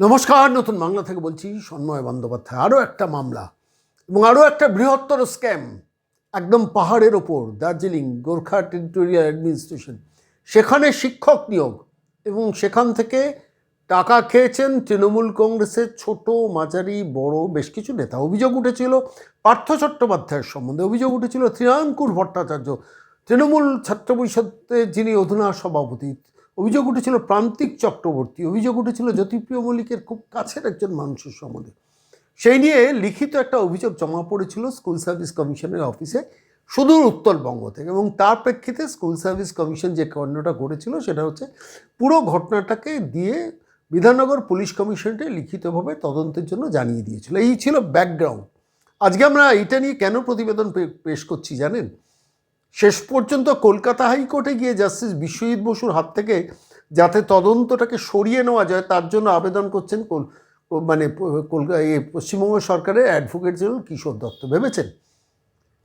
নমস্কার, নতুন বাংলা থেকে বলছি সন্ময় বন্দ্যোপাধ্যায়। আরও একটা মামলা এবং আরও একটা বৃহত্তর স্ক্যাম একদম পাহাড়ের ওপর, দার্জিলিং, গোর্খা টেরিটোরিয়াল অ্যাডমিনিস্ট্রেশন। সেখানে শিক্ষক নিয়োগ এবং সেখান থেকে টাকা খেয়েছেন তৃণমূল কংগ্রেসের ছোট, মাঝারি, বড়, বেশ কিছু নেতা। অভিযোগ উঠেছিল পার্থ চট্টোপাধ্যায়ের সম্বন্ধে। অভিযোগ উঠেছিল ত্রিয়াঙ্কুর ভট্টাচার্য, তৃণমূল ছাত্র পরিষদের যিনি অধুনা সভাপতি অভিযোগ উঠেছিল প্রান্তিক চক্রবর্তী। অভিযোগ উঠেছিল জ্যোতিপ্রিয় মল্লিকের খুব কাছের একজন মানুষের সম্বন্ধে। সেই নিয়ে লিখিত একটা অভিযোগ জমা পড়েছিল স্কুল সার্ভিস কমিশনের অফিসে সুদূর উত্তরবঙ্গ থেকে এবং তার প্রেক্ষিতে স্কুল সার্ভিস কমিশন যে কাণ্ডটা করেছিল সেটা হচ্ছে পুরো ঘটনাটাকে দিয়ে বিধাননগর পুলিশ কমিশনকে লিখিতভাবে তদন্তের জন্য জানিয়ে দিয়েছিল। এই ছিল ব্যাকগ্রাউন্ড আজকে আমরা এটা নিয়ে কেন প্রতিবেদন পেশ করছি জানেন? শেষ পর্যন্ত কলকাতা হাইকোর্টে গিয়ে জাস্টিস বিশ্বজিৎ বসুর হাত থেকে যাতে তদন্তটাকে সরিয়ে নেওয়া যায়, তার জন্য আবেদন করছেন মানে কলকাতা পশ্চিমবঙ্গ সরকারের অ্যাডভোকেট জেনারেল কিশোর দত্ত। ভেবেছেন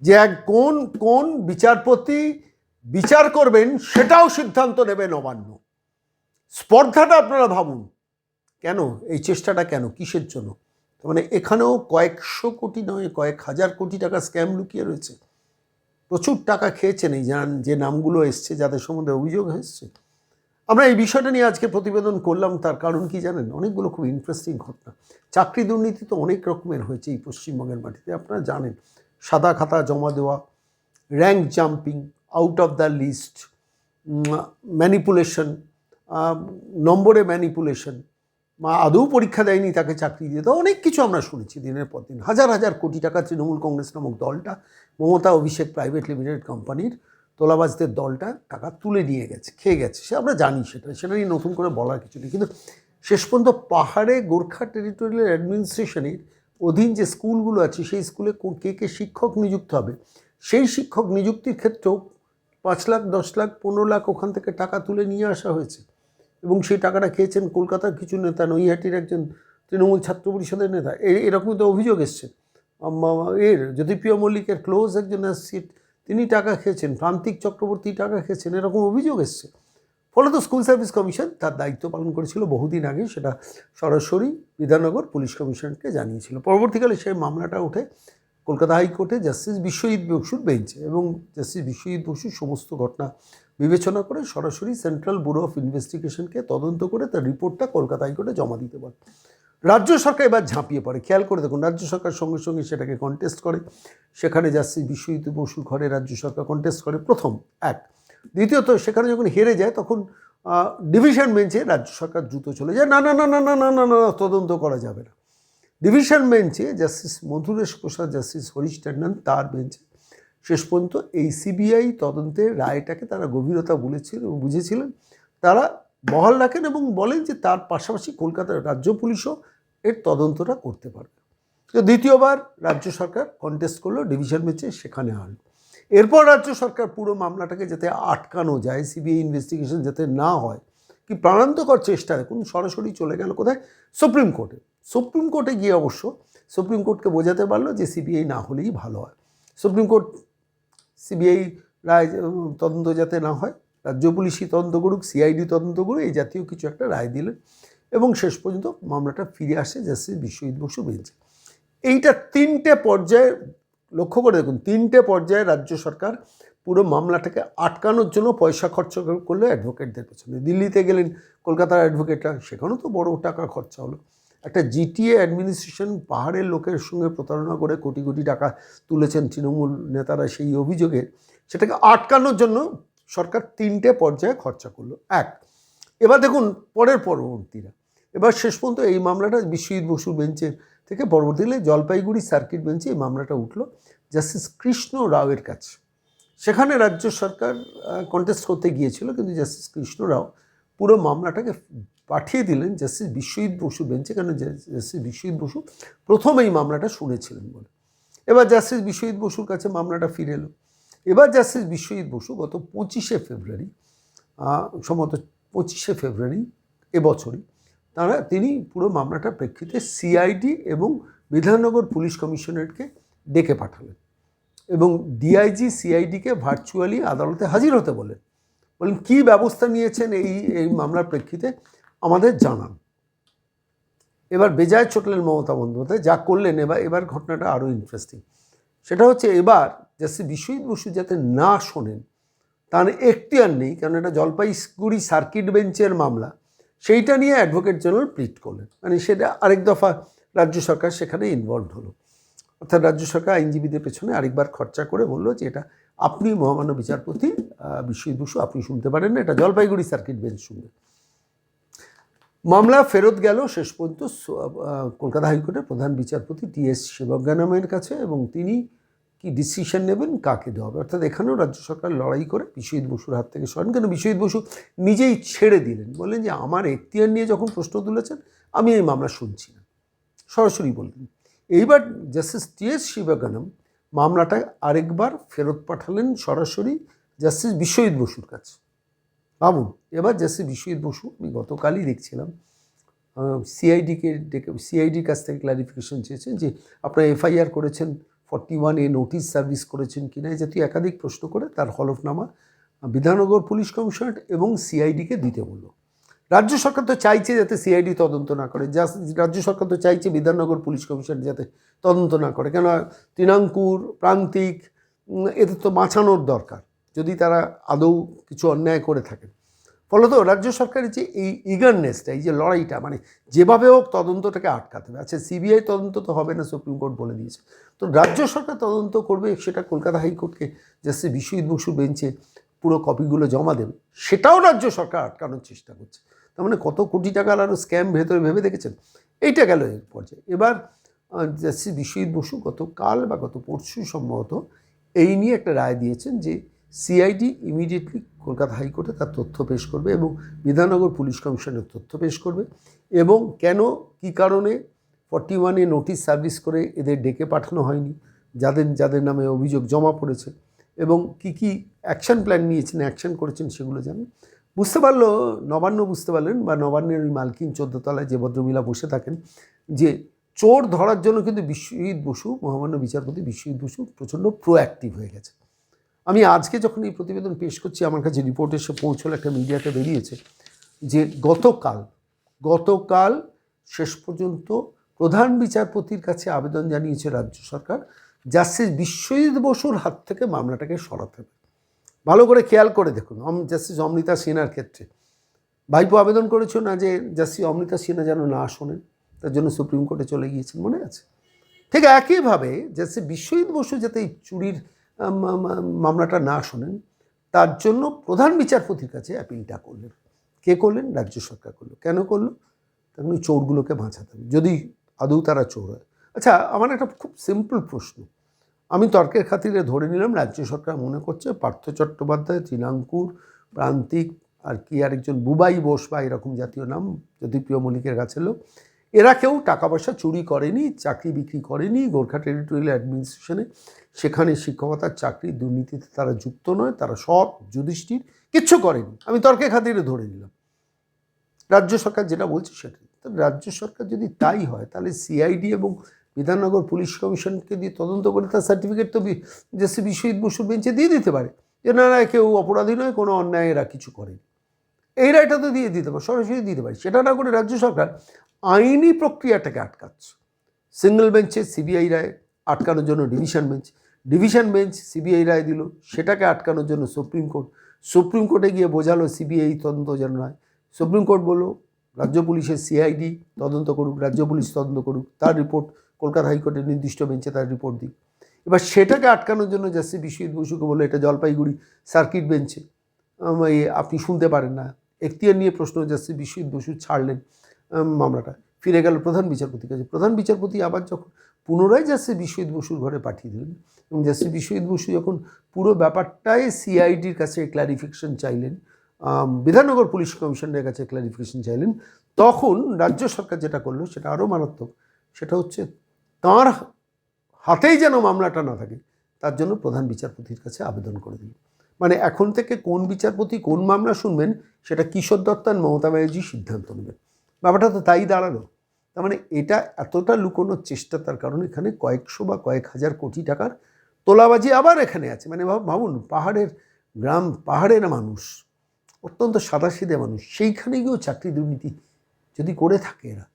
যে এক কোন কোন বিচারপতি বিচার করবেন সেটাও সিদ্ধান্ত নেবে নবান্ন। স্পর্ধাটা আপনারা ভাবুন। কেন? এই চেষ্টাটা কেন? কিসের জন্য? মানে এখানেও কয়েকশো কোটি নয়, কয়েক হাজার কোটি টাকা স্ক্যাম লুকিয়ে রয়েছে। প্রচুর টাকা খেয়েছেন এই যে নামগুলো এসছে, যাদের সম্বন্ধে অভিযোগ এসছে। আমরা এই বিষয়টা নিয়ে আজকে প্রতিবেদন করলাম, তার কারণ কি জানেন? অনেকগুলো খুব ইন্টারেস্টিং ঘটনা। চাকরি দুর্নীতি তো অনেক রকমের হয়েছে এই পশ্চিমবঙ্গের মাটিতে, আপনারা জানেন। সাদা খাতা জমা দেওয়া rank jumping out of the list manipulation নম্বরে ম্যানিপুলেশন বা আদৌ পরীক্ষা দেয়নি, তাকে চাকরি দিয়ে দেওয়া অনেক কিছু আমরা শুনেছি দিনের পর দিন। হাজার হাজার কোটি টাকা তৃণমূল কংগ্রেস নামক দলটা, মমতা অভিষেক প্রাইভেট লিমিটেড কোম্পানির তোলাবাজদের দলটা টাকা তুলে নিয়ে গেছে, খেয়ে গেছে। সে আমরা জানি সেটা সেটা নিয়ে নতুন করে বলার কিছু নেই। কিন্তু শেষ পর্যন্ত পাহাড়ে গোর্খা টেরিটোরিয়াল অ্যাডমিনিস্ট্রেশনের অধীন যে স্কুলগুলো আছে, সেই স্কুলে কে কে শিক্ষক নিযুক্ত হবে, সেই শিক্ষক নিযুক্তির ক্ষেত্রেও পাঁচ লাখ, দশ লাখ, পনেরো লাখ ওখান থেকে টাকা তুলে নিয়ে আসা হয়েছে। এবং সেই টাকাটা খেয়েছেন কলকাতার কিছু নেতা, নৈহাটির একজন তৃণমূল ছাত্র পরিষদের নেতা। এরকমই তো অভিযোগ এসছে। এর জ্যোতিপ্রিয় মল্লিকের ক্লোজ একজন সিট তিনি টাকা খেয়েছেন, প্রান্তিক চক্রবর্তী টাকা খেয়েছেন, এরকম অভিযোগ এসছে। ফলে তো স্কুল সার্ভিস কমিশন তার দায়িত্ব পালন করেছিল বহুদিন আগে, সেটা সরাসরি বিধাননগর পুলিশ কমিশনকে জানিয়েছিল। পরবর্তীকালে সেই মামলাটা উঠে কলকাতা হাইকোর্টে জাস্টিস বিশ্বজিৎ বসুর বেঞ্চে এবং জাস্টিস বিশ্বজিৎ বসু সমস্ত ঘটনা বিবেচনা করে সরাসরি সেন্ট্রাল ব্যুরো অফ ইনভেস্টিগেশনকে তদন্ত করে তার রিপোর্টটা কলকাতা হাইকোর্টে জমা দিতে পারে। রাজ্য সরকার এবার ঝাঁপিয়ে পড়ে। খেয়াল করে দেখুন, রাজ্য সরকার সঙ্গে সঙ্গে সেটাকে কন্টেস্ট করে। সেখানে জাস্টিস বিশ্বজিৎ বসুর ঘরে রাজ্য সরকার কন্টেস্ট করে, প্রথম এক। দ্বিতীয়ত, সেখানে যখন হেরে যায়, তখন ডিভিশন বেঞ্চে রাজ্য সরকার দ্রুত চলে যায়। না না না না না না না না, তদন্ত করা যাবে না। ডিভিশন বেঞ্চে জাস্টিস মধুরেশ প্রসাদ জাস্টিস হরিশ ট্যান্ডন তার বেঞ্চে শেষ পর্যন্ত এই সিবিআই তদন্তের রায়টাকে তারা গভীরতা বলেছিল এবং বুঝেছিলেন। তারা বহাল রাখেন এবং বলেন যে তার পাশাপাশি কলকাতার রাজ্য পুলিশও এর তদন্তটা করতে পারবে। তো দ্বিতীয়বার রাজ্য সরকার কন্টেস্ট করল ডিভিশন বেঞ্চে সেখানে আনলো এরপর রাজ্য সরকার পুরো মামলাটাকে যাতে আটকানো যায়, সিবিআই ইনভেস্টিগেশন যাতে না হয়, কি প্রাণান্তকর চেষ্টা, দেখুন সরাসরি চলে গেল কোথায়? সুপ্রিম কোর্টে সুপ্রিম কোর্টে গিয়ে অবশ্য সুপ্রিম কোর্টকে বোঝাতে পারল যে সিবিআই না হলেই ভালো হয়। সুপ্রিম কোর্ট সিবিআই রায় তদন্ত যাতে না হয়, রাজ্য পুলিশই তদন্ত করুক, সিআইডি তদন্ত করুক, এই জাতীয় কিছু একটা রায় দিলেন। এবং শেষ পর্যন্ত মামলাটা ফিরে আসে জাস্টিস বিশ্বজিৎ বসু বেঞ্চে। এইটা তিনটে পর্যায়ে, লক্ষ্য করে দেখুন, তিনটে পর্যায়ে রাজ্য সরকার পুরো মামলাটাকে আটকানোর জন্য পয়সা খরচ করল অ্যাডভোকেটদের পেছনে। দিল্লিতে গেলেন, কলকাতার অ্যাডভোকেটরা, সেখানেও তো বড় টাকা খরচা হলো। একটা জিটিএ অ্যাডমিনিস্ট্রেশন পাহাড়ের লোকের সঙ্গে প্রতারণা করে কোটি কোটি টাকা তুলেছেন তৃণমূল নেতারা সেই অভিযোগে, সেটাকে আটকানোর জন্য সরকার তিনটে পর্যায়ে খরচা করল। এক, এবার দেখুন পরের পরবর্তীরা। এবার শেষ পর্যন্ত এই মামলাটা বিশ্বজিৎ বসু বেঞ্চের থেকে পরবর্তীকালে জলপাইগুড়ি সার্কিট বেঞ্চে এই মামলাটা উঠল জাস্টিস কৃষ্ণ রাওয়ের কাছে। সেখানে রাজ্য সরকার কন্টেস্ট করতে গিয়েছিল কিন্তু জাস্টিস কৃষ্ণ রাও পুরো মামলাটাকে পাঠিয়ে দিলেন জাস্টিস বিশ্বজিৎ বসু বেঞ্চে কেন জাস্টিস বিশ্বজিৎ বসু প্রথম এই মামলাটা শুনেছিলেন বলে। এবার জাস্টিস বিশ্বজিৎ বসুর কাছে মামলাটা ফিরে এলো। এবার জাস্টিস বিশ্বজিৎ বসু গত পঁচিশে ফেব্রুয়ারি সম্ভবত পঁচিশে ফেব্রুয়ারি এবছরই, তারা, তিনি পুরো মামলাটার প্রেক্ষিতে সিআইডি এবং বিধাননগর পুলিশ কমিশনারকে ডেকে পাঠালেন এবং ডিআইজি সিআইডিকে ভার্চুয়ালি আদালতে হাজির হতে বলেন। বলেন, কী ব্যবস্থা নিয়েছেন এই এই মামলার প্রেক্ষিতে? আমাদের জানান। এবার বেজায় চটলেন মমতা বন্দ্যোপাধ্যায় যা করলেন, এবার এবার ঘটনাটা আরও ইন্টারেস্টিং সেটা হচ্ছে এবার যাতে বিশ্বজিৎ বসু যাতে না শোনেন, তার এখতিয়ার নেই, কারণ এটা জলপাইগুড়ি সার্কিট বেঞ্চের মামলা। সেইটা নিয়ে অ্যাডভোকেট জেনারেল প্লিট করলেন। মানে সেটা আরেক দফা রাজ্য সরকার সেখানে ইনভলভ হলো। অর্থাৎ রাজ্য সরকার আইনজীবীদের পেছনে আরেকবার খরচা করে বলল যে এটা আপনি মহামান্য বিচারপতি বিশ্বজিৎ বসু, আপনি শুনতে পারেন না, এটা জলপাইগুড়ি সার্কিট বেঞ্চ শুনবে। মামলা ফেরত গেল শেষ পর্যন্ত কলকাতা হাইকোর্টের প্রধান বিচারপতি টি এস শিবজ্ঞানামের কাছে এবং তিনি কি ডিসিশন নেবেন, কাকে দেওয়া হবে? অর্থাৎ এখানেও রাজ্য সরকার লড়াই করে বিশ্বজিৎ বসুর হাত থেকে সরেন। কেন বিশ্বজিৎ বসু নিজেই ছেড়ে দিলেন? বললেন যে, আমার এখতিয়ার নিয়ে যখন প্রশ্ন তুলেছেন, আমি এই মামলা শুনছি না। সরাসরি বললেন। এইবার জাস্টিস টি এস শিবজ্ঞানম মামলাটা আরেকবার ফেরত পাঠালেন সরাসরি জাস্টিস বিশ্বজিৎ বসুর কাছে। ভাবুন এবার জাস্টিস বিশ্বজিৎ বসু, আমি গতকালই দেখছিলাম সিআইডিকে ডেকে সিআইডির কাছ থেকে ক্লারিফিকেশন চেয়েছেন যে আপনারা এফআইআর করেছেন forty one A notice service করেছেন কি কিনা এই জাতীয় একাধিক প্রশ্ন করে তার হলফনামা বিধাননগর পুলিশ কমিশনার এবং সিআইডিকে দিতে বলল। রাজ্য সরকার তো চাইছে যাতে সিআইডি তদন্ত না করে, যা রাজ্য সরকার তো চাইছে বিধাননগর পুলিশ কমিশন যাতে তদন্ত না করে কেন তৃণাঙ্কুর, প্রান্তিক এদের তো বাঁচানোর দরকার। যদি তারা আদৌ কিছু অন্যায় করে থাকেন। ফলত রাজ্য সরকারের যে এই ইগারনেসটা এই যে লড়াইটা মানে যেভাবে হোক তদন্তটাকে আটকাতে হবে। আচ্ছা সিবিআই তদন্ত তো হবে না সুপ্রিম কোর্ট বলে দিয়েছে। তো রাজ্য সরকার তদন্ত করবে, সেটা কলকাতা হাইকোর্টকে জাস্টিস বিশ্বজিৎ বসু বেঞ্চে পুরো কপিগুলো জমা দেবে। সেটাও রাজ্য সরকার আটকানোর চেষ্টা করছে। তার মানে কত কোটি টাকার আরও স্ক্যাম ভেতরে ভেবে দেখেছেন? এইটা গেল এর পর্যায়ে। এবার জাস্টিস বিশ্বজিৎ বসু গতকাল বা গত পরশু সম্ভবত এই নিয়ে একটা রায় দিয়েছেন যে সিআইডি ইমিডিয়েটলি কলকাতা হাইকোর্টে তার তথ্য পেশ করবে এবং বিধাননগর পুলিশ কমিশনের তথ্য পেশ করবে এবং কেন, কি কারণে ফর্টি ওয়ানে নোটিশ সার্ভিস করে এদের ডেকে পাঠানো হয়নি, যাদের যাদের নামে অভিযোগ জমা পড়েছে এবং কি কি অ্যাকশন প্ল্যান নিয়েছেন অ্যাকশন করেছেন সেগুলো জানেন। বুঝতে পারল, নবান্ন বুঝতে পারলেন বা নবান্নের ওই মালকিন চোদ্দতলায় যে ভদ্রমহিলা বসে থাকেন যে চোর ধরার জন্য কিন্তু বিশ্বজিৎ বসু, মহামান্য বিচারপতি বিশ্বজিৎ বসু প্রচণ্ড প্রোঅ্যাক্টিভ হয়ে গেছে। আমি আজকে যখন এই প্রতিবেদন পেশ করছি, আমার কাছে রিপোর্ট এসে পৌঁছলো, একটা মিডিয়াতে বেরিয়েছে যে গতকাল গতকাল শেষ পর্যন্ত প্রধান বিচারপতির কাছে আবেদন জানিয়েছে রাজ্য সরকার, জাস্টিস বিশ্বজিৎ বসুর হাত থেকে মামলাটাকে সরাতে হবে। ভালো করে খেয়াল করে দেখুন জাস্টিস অমৃতা সিনহার ক্ষেত্রে। ভাইপো আবেদন করেছ না যে জাস্টিস অমৃতা সিনহা যেন না শোনেন তার জন্য সুপ্রিম কোর্টে চলে গিয়েছেন, মনে আছে? ঠিক একইভাবে জাস্টিস বিশ্বজিৎ বসু যাতে এই চুরির মামলাটা না শোনেন, তার জন্য প্রধান বিচারপতির কাছে অ্যাপিলটা করলেন। কে করলেন? রাজ্য সরকার করল। কেন করল? তখন ওই চোরগুলোকে বাঁচাতে হবে। যদি আদৌ তারা চোর হয়। আচ্ছা আমার একটা খুব সিম্পল প্রশ্ন। আমি তর্কের খাতিরে ধরে নিলাম, রাজ্য সরকার মনে করছে পার্থ চট্টোপাধ্যায় তৃণাঙ্কুর প্রান্তিক আর কি আরেকজন, বুবাই বোস বা এরকম জাতীয় নাম, জ্যোতিপ্রিয় মল্লিকের কাছে লোক এরা কেউ টাকা পয়সা চুরি করেনি, চাকরি বিক্রি করেনি, গোর্খা টেরিটোরিয়াল অ্যাডমিনিস্ট্রেশনে। সেখানে শিক্ষকতার চাকরি দুর্নীতিতে তারা যুক্ত নয়, তারা সৎ, যুধিষ্ঠির, কিচ্ছু করেনি। আমি তর্কের খাতিরে ধরে নিলাম। রাজ্য সরকার যেটা বলছে সেটাই। তো রাজ্য সরকার যদি তাই হয়, তাহলে সিআইডি এবং বিধাননগর পুলিশ কমিশনকে দিয়ে তদন্ত করে তার সার্টিফিকেট তো জাস্টিস বিশ্বজিৎ বসুর বেঞ্চে দিয়ে দিতে পারে। না কেউ অপরাধী নয়, কোনো অন্যায় এরা কিছু করেনি। এই রায়টা তো দিয়ে দিতে পারে, সরাসরি দিতে পারে। সেটা না করে রাজ্য সরকার আইনি প্রক্রিয়াটাকে আটকাচ্ছে। সিঙ্গেল বেঞ্চে সিবিআই রায় আটকানোর জন্য division bench division bench CBI রায় দিল, সেটাকে আটকানোর জন্য সুপ্রিম কোর্ট সুপ্রিম কোর্টে গিয়ে বোঝালো সিবিআই তদন্ত যেন নয়। সুপ্রিম কোর্ট বলল, রাজ্য পুলিশের সিআইডি তদন্ত করুক, রাজ্য পুলিশ তদন্ত করুক, তার রিপোর্ট কলকাতা হাইকোর্টের নির্দিষ্ট বেঞ্চে তার রিপোর্ট দিক। এবার সেটাকে আটকানোর জন্য জাস্টিস বিশ্বজিৎ বসুকে বলল, এটা জলপাইগুড়ি সার্কিট বেঞ্চে আপনি শুনতে পারেন না। এখতিয়ার নিয়ে প্রশ্ন জাস্টিস বিশ্বজিৎ বসু ছাড়লেন। মামলাটা। ফিরে গেল প্রধান বিচারপতির কাছে। প্রধান বিচারপতি আবার যখন পুনরায় জাস্টিস বিশ্বজিৎ বসুর ঘরে পাঠিয়ে দিলেন এবং জাস্টিস বিশ্বজিৎ বসু যখন পুরো ব্যাপারটাই সিআইডির কাছে ক্লারিফিকেশন চাইলেন বিধাননগর পুলিশ কমিশনের কাছে ক্লারিফিকেশন চাইলেন, তখন রাজ্য সরকার যেটা করল সেটা আরও মারাত্মক। সেটা হচ্ছে তাঁর হাতেই যেন মামলাটা না থাকে, তার জন্য প্রধান বিচারপতির কাছে আবেদন করে দিল মানে এখন থেকে কোন বিচারপতি কোন মামলা শুনবেন সেটা কিশোর দত্ত আর মমতা ব্যানার্জি সিদ্ধান্ত নেবেন। ব্যাপারটা তো তাই দাঁড়াল। তার মানে এটা এতটা লুকোনোর চেষ্টা তার কারণ এখানে কয়েকশো বা কয়েক হাজার কোটি টাকার তোলাবাজি আবার এখানে আছে। মানে ভাবুন, পাহাড়ের গ্রাম, পাহাড়ের মানুষ, অত্যন্ত সাদাসিধে মানুষ, সেইখানে গিয়েও চাকরি দুর্নীতি যদি করে থাকে এরা,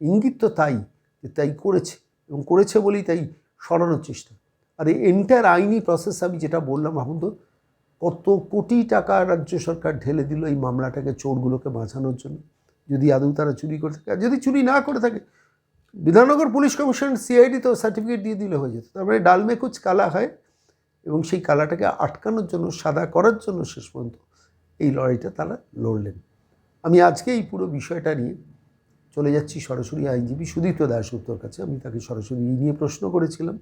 ইঙ্গিত তো তাই যে তাই করেছে এবং করেছে বলেই তাই সরানোর চেষ্টা। আর এই এন্টার আইনি প্রসেস আমি যেটা বললাম, ভাবুন তো, কত কোটি টাকা রাজ্য সরকার ঢেলে দিল এই মামলাটাকে, চোরগুলোকে বাঁচানোর জন্য। যদি আদৌ তারা চুরি করে থাকে। আর যদি চুরি না করে থাকে বিধাননগর পুলিশ কমিশন সিআইডি তো সার্টিফিকেট দিয়ে দিলে হয়ে যেত। তারপরে ডালমে কুচ কালা হয় এবং সেই কালাটাকে আটকানোর জন্য সাদা করার জন্য শেষ পর্যন্ত এই লড়াইটা তারা লড়লেন। আমি আজকে এই পুরো বিষয়টা নিয়ে চলে যাচ্ছি সরাসরি আইনজীবী সুদীপ্ত দাসগুপ্তর কাছে। আমি তাকে সরাসরি এই নিয়ে প্রশ্ন করেছিলাম।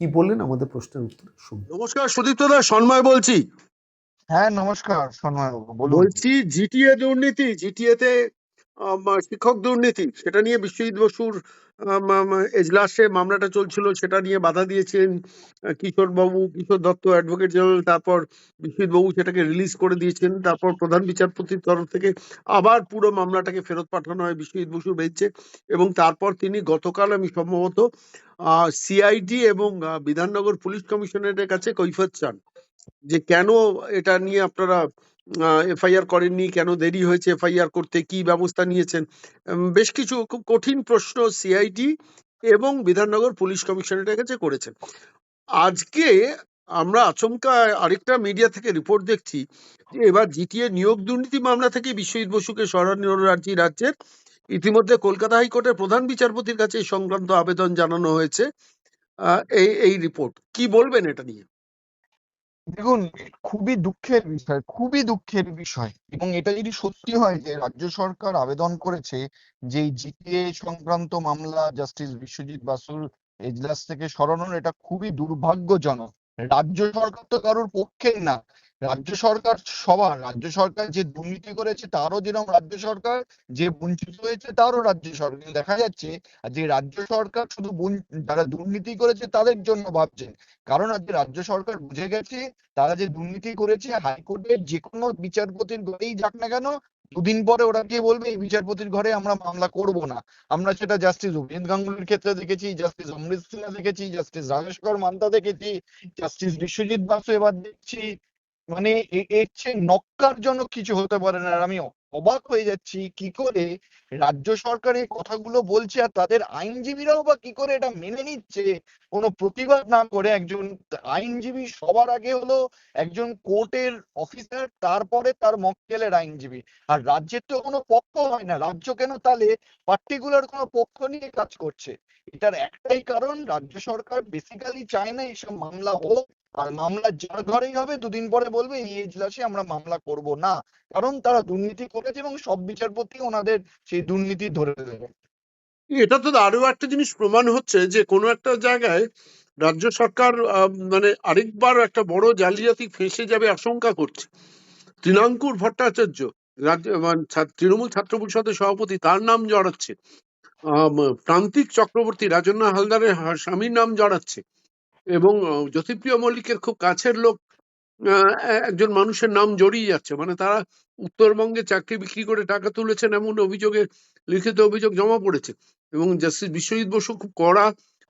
কি বললেন? আমাদের প্রশ্নের উত্তর শুনুন। নমস্কার সুদীপ্ত দাস সন্ময় বলছি। হ্যাঁ নমস্কার সন্ময় বলছি জিটিএ দুর্নীতি জিটিএ তে শিক্ষক দুর্নীতি, সেটা নিয়ে বিশ্বজিৎ বসুর এজলাসে মামলাটা চলছিল, সেটা নিয়ে বাধা দিয়েছেন কিশোর বাবু কিশোর দত্ত অ্যাডভোকেট জেনারেল তারপর বিশ্বজিৎ বাবু সেটাকে রিলিজ করে দিয়েছেন, তারপর প্রধান বিচারপতির তরফ থেকে আবার পুরো মামলাটাকে ফেরত পাঠানো হয় বিশ্বজিৎ বসুর বেঞ্চে, এবং তারপর তিনি গতকাল আমি সম্ভবত সিআইডি এবং বিধাননগর পুলিশ কমিশনারের কাছে কৈফত চান, যে কেন এটা নিয়ে আপনারা এফআইআর করেননি, কেন দেরি হয়েছে এফআইআর করতে, কি ব্যবস্থা নিয়েছেন? বেশ কিছু খুব কঠিন প্রশ্ন সিআইডি এবং বিধাননগর পুলিশ কমিশনারের কাছে করেছেন। আজকে আমরা আচমকা আরেকটা মিডিয়া থেকে রিপোর্ট দেখছি যে এবার জিটিএ নিয়োগ দুর্নীতি মামলা থেকে বিশ্বজিৎ বসুকে সরানোর রাজ্যে, রাজ্যের ইতিমধ্যে কলকাতা হাইকোর্টের প্রধান বিচারপতির কাছে এই সংক্রান্ত আবেদন জানানো হয়েছে। এই এই রিপোর্ট, কি বলবেন এটা নিয়ে? দেখুন, খুবই দুঃখের বিষয়, খুবই দুঃখের বিষয়। এবং এটা যদি সত্যি হয় যে রাজ্য সরকার আবেদন করেছে যে জিপিএ সংক্রান্ত মামলা জাস্টিস বিশ্বজিৎ বাসুর এজলাস থেকে সরানোর, এটা খুবই দুর্ভাগ্যজনক। রাজ্য সরকার তো কারোর পক্ষে না। রাজ্য সরকার সবার, রাজ্য সরকার যে দুর্নীতি করেছে তারও যেরকম রাজ্য সরকার, যে বঞ্চিত হয়েছে তারও রাজ্য সরকার। দেখা যাচ্ছে যে রাজ্য সরকার শুধু যারা দুর্নীতি করেছে তাদের জন্য ভাবছেন কারণ আজকে রাজ্য সরকার বুঝে গেছে, তারা যে দুর্নীতি করেছে, হাইকোর্টের যে কোনো বিচারপতির ঘরেই যাক না কেন, দুদিন পরে ওরা গিয়ে বলবে, এই বিচারপতির ঘরে আমরা মামলা করব না। আমরা সেটা জাস্টিস অভিজিৎ গাঙ্গুলির ক্ষেত্রে দেখেছি, জাস্টিস অমৃত সিনহা দেখেছি, জাস্টিস রাজেশকর মান্তা দেখেছি, জাস্টিস বিশ্বজিৎ বাসু এবার দেখছি মানে এর চেয়ে নক্কারজনক কিছু হতে পারে না। আর আমি অবাক হয়ে যাচ্ছি কি করে রাজ্য সরকার এই কথাগুলো বলছে আর তাদের আইনজীবীরাও বা কি করে এটা মেনে নিচ্ছে? কোনো প্রতিবাদ না করে একজন আইনজীবী সবার আগে হলো একজন কোর্টের অফিসার, তারপরে তার মক্কেলের আইনজীবী। আর রাজ্যের তো কোনো পক্ষ হয় না। রাজ্য কেন তাহলে পার্টিকুলার কোনো পক্ষ নিয়ে কাজ করছে? এটার একটাই কারণ, রাজ্য সরকার বেসিক্যালি চায় না এইসব মামলা হোক। আর মামলা যার ঘরেই হবে দুদিন পরে বলবে, এই এজলাসে আমরা মামলা করব না। কারণ তারা দুর্নীতি করেছে এবং সব বিচারপতি ওনাদের সেই দুর্নীতি ধরে দেবে। এটা তো আরও একটা জিনিস প্রমাণ হচ্ছে যে কোনো একটা জায়গায় রাজ্য সরকার মানে আরেকবার একটা বড় জালিয়াতি ফেঁসে যাবে আশঙ্কা করছে। তৃণাঙ্কুর ভট্টাচার্য তৃণমূল ছাত্র পরিষদের সভাপতি, তার নাম জড়াচ্ছে। প্রান্তিক চক্রবর্তী রাজন্না হালদারের স্বামীর নাম জড়াচ্ছে। এবং জ্যোতিপ্রিয় মল্লিকের খুব কাছের লোক একজন মানুষের নাম জড়িয়ে যাচ্ছে। মানে তারা উত্তরবঙ্গে চাকরি বিক্রি করে টাকা তুলেছেন এমন অভিযোগে, লিখিত অভিযোগ জমা পড়েছে। এবং জাস্টিস বিশ্বজিৎ বসু খুব কড়া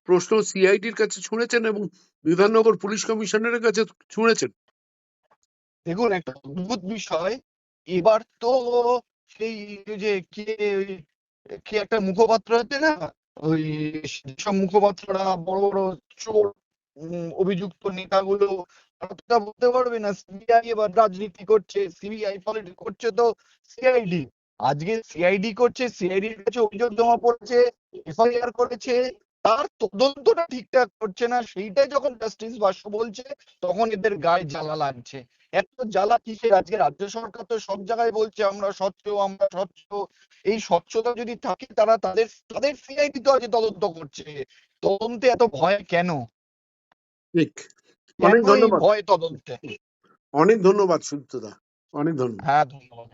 প্রশ্ন সিআইডির কাছে ছুঁড়েছেন এবং বিধাননগর পুলিশ কমিশনারের কাছে ছুঁড়েছেন দেখুন, একটা অদ্ভুত বিষয়। এবার তো সেই যে কে কে একটা মুখপাত্র আছে না? ওই সব মুখপাত্ররা বড় বড় চোর অভিযুক্ত নেতাগুলো তারা বলতে পারবে না? সিবিআই এবার রাজনীতি করছে সিবিআই পলিটিক্স করছে তো সিআইডি আজকে সিআইডি করছে সিআইডির কাছে অভিযোগ জমা পড়েছে এফআইআর করেছে, তার তদন্তটা ঠিকঠাক করছে না, সেইটাই যখন জাস্টিস বাসু বলছে, তখন এদের গায়ে জ্বালা লাগছে। এত জ্বালা কিসের? আজকে রাজ্য সরকার তো সব জায়গায় বলছে, আমরা স্বচ্ছ আমরা স্বচ্ছ। এই স্বচ্ছতা যদি থাকে, তারা তাদের তাদের সিআইডি তো আজকে তদন্ত করছে। তদন্তে এত ভয় কেন? ঠিক। অনেক ধন্যবাদ। ভয় তদন্তে। অনেক ধন্যবাদ সুপ্তদা অনেক ধন্যবাদ। হ্যাঁ ধন্যবাদ।